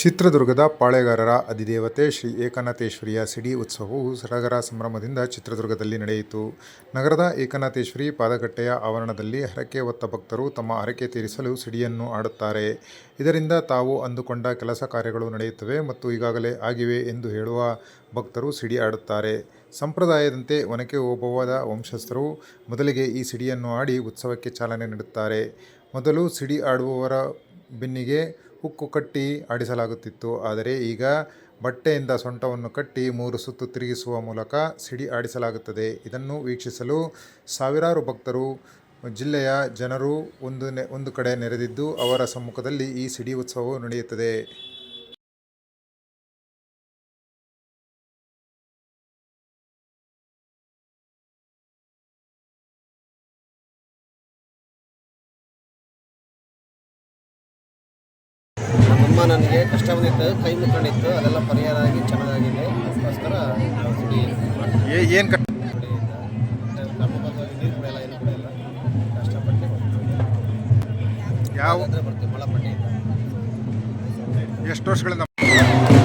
ಚಿತ್ರದುರ್ಗದ ಪಾಳೆಗಾರರ ಅಧಿದೇವತೆ ಶ್ರೀ ಏಕನಾಥೇಶ್ವರಿಯ ಸಿಡಿ ಉತ್ಸವವು ಸಡಗರ ಸಂಭ್ರಮದಿಂದ ಚಿತ್ರದುರ್ಗದಲ್ಲಿ ನಡೆಯಿತು. ನಗರದ ಏಕನಾಥೇಶ್ವರಿ ಪಾದಗಟ್ಟೆಯ ಆವರಣದಲ್ಲಿ ಹರಕೆ ಹೊತ್ತ ಭಕ್ತರು ತಮ್ಮ ಹರಕೆ ತೀರಿಸಲು ಸಿಡಿಯನ್ನು ಆಡುತ್ತಾರೆ. ಇದರಿಂದ ತಾವು ಅಂದುಕೊಂಡ ಕೆಲಸ ಕಾರ್ಯಗಳು ನಡೆಯುತ್ತವೆ ಮತ್ತು ಈಗಾಗಲೇ ಆಗಿವೆ ಎಂದು ಹೇಳುವ ಭಕ್ತರು ಸಿಡಿ ಆಡುತ್ತಾರೆ. ಸಂಪ್ರದಾಯದಂತೆ ಒನಕೆ ಓಬವ್ವದ ವಂಶಸ್ಥರು ಮೊದಲಿಗೆ ಈ ಸಿಡಿಯನ್ನು ಆಡಿ ಉತ್ಸವಕ್ಕೆ ಚಾಲನೆ ನೀಡುತ್ತಾರೆ. ಮೊದಲು ಸಿಡಿ ಆಡುವವರ ಬೆನ್ನಿಗೆ ಹುಕ್ಕು ಕಟ್ಟಿ ಆಡಿಸಲಾಗುತ್ತಿತ್ತು. ಆದರೆ ಈಗ ಬಟ್ಟೆಯಿಂದ ಸೊಂಟವನ್ನು ಕಟ್ಟಿ ಮೂರು ಸುತ್ತು ತಿರುಗಿಸುವ ಮೂಲಕ ಸಿಡಿ ಆಡಿಸಲಾಗುತ್ತದೆ. ಇದನ್ನು ವೀಕ್ಷಿಸಲು ಸಾವಿರಾರು ಭಕ್ತರು, ಜಿಲ್ಲೆಯ ಜನರು ಒಂದು ಒಂದು ಕಡೆ ನೆರೆದಿದ್ದು ಅವರ ಸಮ್ಮುಖದಲ್ಲಿ ಈ ಸಿಡಿ ಉತ್ಸವವು ನಡೆಯುತ್ತದೆ. ನಮ್ಮಮ್ಮ ನನಗೆ ಕಷ್ಟ ಬಂದಿತ್ತು ಕೈ ಮುಕ್ಕೊಂಡಿತ್ತು ಅದೆಲ್ಲ ಪರಿಹಾರ ಆಗಿ ಚೆನ್ನಾಗಿದೆ ಅದಕ್ಕೋಸ್ಕರ ಏನು ಕಷ್ಟಪಟ್ಟು ಯಾವ ಬರ್ತೀವಿ ಮಳಪಟ್ಟಿಯಿಂದ ಎಷ್ಟು ವರ್ಷಗಳಿಂದ